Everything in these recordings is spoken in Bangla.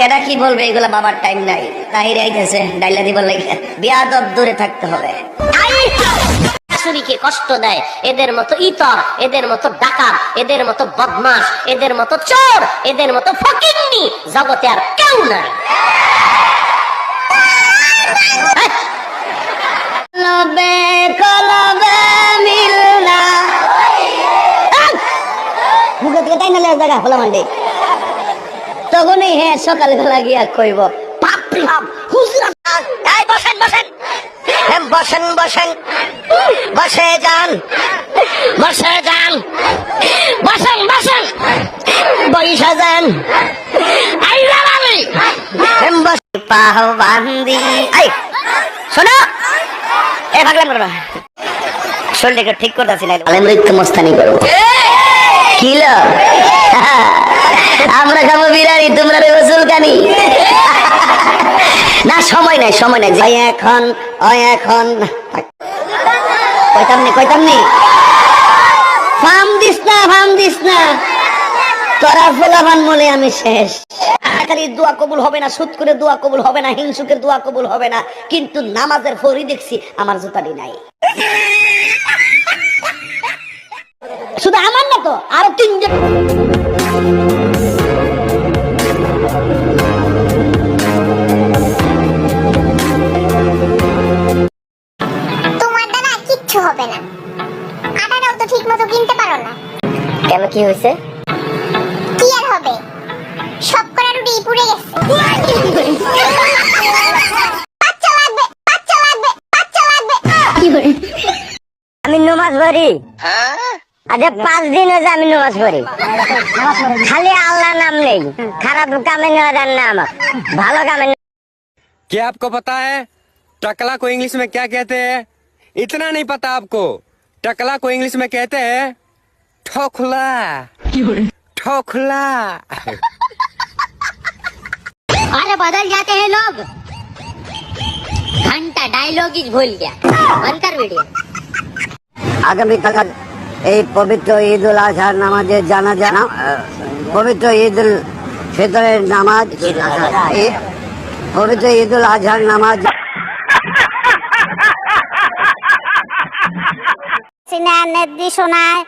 কেডা কি বলবে এগুলা বাবার টাইম নাই। তাহিরে আইতেছে ডাইলা দিবার লাগে বিয়াদব দূরে থাকতে হবে। শাশুড়িকে কষ্ট দেয়? এদের মতো ইতর এদের মতো ডাকাত এদের মতো বদমাস এদের মতো চোর এদের মতো ফকিন্নি। জগতে আর কেউ নাই। কলবে কলবে মিলনা মুখে তাই নালে জায়গা হলো মান্ডি। তখনই হ্যাঁ সকালবেলা গিয়া কইব বাপরে বাপ হুজরা এই বসেন বসেন হ্যাঁ, বসেন বসেন বসে যান বসে যান বসেন বসেন যান রামালি বস পাহ বান্দি আই শোনো এ ভাগলাম করবা শরীরটাকে ঠিক করতেছি না মৃত্যু মস্তানি করব কিলো আমরা খাব বিরিয়ানি, তোমরা দেবো চুলকানি। না, সময় নাই সময় নাই। যাই এখন ওই এখন। কইতাম নি কইতাম নি? ফার্ম দিস না ফার্ম দিস না। তোরা ফোলাভান বলে আমি শেষ। খালি দোয়া কবুল হবে না, সুদ করে দোয়া কবুল হবে না, হিংসুকের দোয়া কবুল হবে না। কিন্তু নামাজের ফরি দেখছি, আমার জুতারি নাই। শুধু আমার না তো, আরও তিনজন আটাটাও তো ঠিক মতো কিনতে পারো না কেন কি হয়েছে কি আর হবে সব করা রুটি পুড়ে গেছে বাচ্চা লাগবে বাচ্চা লাগবে বাচ্চা লাগবে আমি নমাজ পড়ি আচ্ছা পাঁচ দিন হয়েছে আমি নমাজ পড়ি খালি আল্লাহ নাম নেই খারাপ কামে নেওয়া যান না আমার ভালো কামে क्या आपको पता है टकला को इंग्लिश में क्या कहते हैं इतना नहीं पता आपको टकला को इंग्लिश में कहते हैं ठोखला ठोखला अरे बदल जाते हैं लोग घंटा डायलॉग ही भूल गया बंद कर वीडियो আগামী কাল এই পবিত্র ঈদ উল আজহার নামাজের জানা জানা পবিত্র ঈদ উল ফিতরের নামাজ এ- পবিত্র ঈদ উল আজহার নামাজ নির্দেশনায়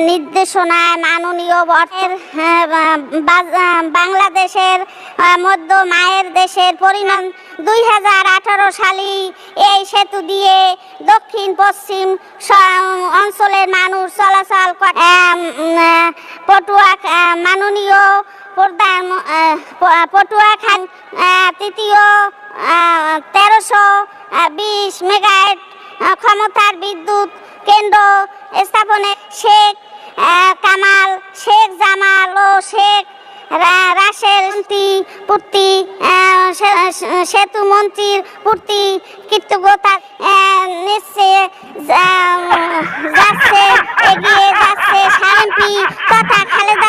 নির্দেশনায় মাননীয় বটের বাংলাদেশের মধ্য মায়ের দেশের পরিণাম দুই হাজার আঠারো সালে এই সেতু দিয়ে দক্ষিণ পশ্চিম অঞ্চলের মানুষ চলাচল পটুয়া মাননীয় প্রধান পটুয়া খান তৃতীয় তেরোশো বিশ আহ, ক্ষমতার বিদ্যুৎ কেন্দ্র স্থাপনে শেখ কামাল, শেখ জামাল ও শেখ রা- রাশের মন্ত্রী পূর্তি সেতু মন্ত্রীর পূর্তি কৃতজ্ঞতা নিচ্ছে যাচ্ছে, এগিয়ে যাচ্ছে সারেম্পি তথা খালেদা